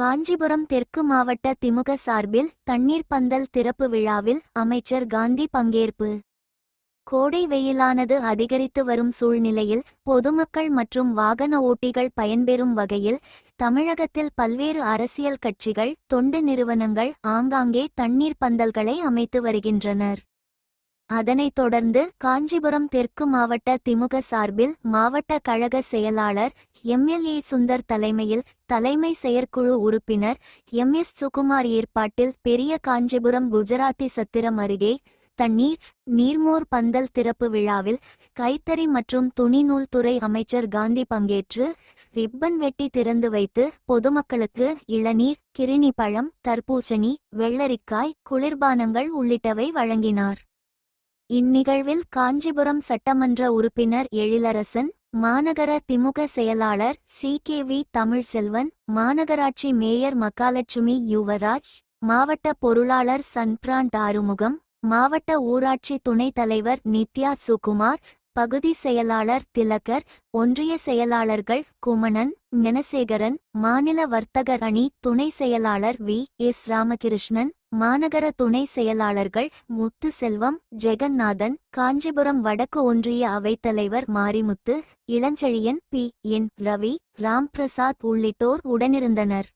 காஞ்சிபுரம் தெற்கு மாவட்ட திமுக சார்பில் தண்ணீர் பந்தல் திறப்பு விழாவில் அமைச்சர் காந்தி பங்கேற்பு. கோடை வெயிலானது அதிகரித்து வரும் சூழ்நிலையில் பொதுமக்கள் மற்றும் வாகன ஓட்டிகள் பயன்பெறும் வகையில் தமிழகத்தில் பல்வேறு அரசியல் கட்சிகள் தொண்டு நிறுவனங்கள் ஆங்காங்கே தண்ணீர் பந்தல்களை அமைத்து வருகின்றனர். அதனைத் தொடர்ந்து காஞ்சிபுரம் தெற்கு மாவட்ட திமுக சார்பில் மாவட்ட கழக செயலாளர் எம்எல்ஏ சுந்தர் தலைமையில் தலைமை செயற்குழு உறுப்பினர் எம். எஸ். சுகுமார் ஏற்பாட்டில் பெரிய காஞ்சிபுரம் குஜராத்தி சத்திரம் அருகே தண்ணீர் நீர்மோர் பந்தல் திறப்பு விழாவில் கைத்தறி மற்றும் துணிநூல் துறை அமைச்சர் காந்தி பங்கேற்று ரிப்பன் வெட்டி திறந்து வைத்து பொதுமக்களுக்கு இளநீர் கிருணி பழம் தர்பூசணி வெள்ளரிக்காய் குளிர்பானங்கள் உள்ளிட்டவை வழங்கினார். இந்நிகழ்வில் காஞ்சிபுரம் சட்டமன்ற உறுப்பினர் எழிலரசன் மாநகர திமுக செயலாளர் சி. கே. வி. தமிழ்செல்வன் மாநகராட்சி மேயர் மகாலட்சுமி யுவராஜ் மாவட்ட பொருளாளர் சன்பிராண்ட் ஆறுமுகம் மாவட்ட ஊராட்சி துணைத் தலைவர் நித்யா சுகுமார் பகுதி செயலாளர் திலகர் ஒன்றிய செயலாளர்கள் குமணன் ஞனசேகரன் மாநில வர்த்தகர் அணி துணை செயலாளர் வி. எஸ். ராமகிருஷ்ணன் மாநகர துணை செயலாளர்கள் முத்துசெல்வம் ஜெகநாதன் காஞ்சிபுரம் வடக்கு ஒன்றிய அவைத்தலைவர் மாரிமுத்து இளஞ்செழியன் பி. என். ரவி ராம்பிரசாத் உள்ளிட்டோர் உடனிருந்தனர்.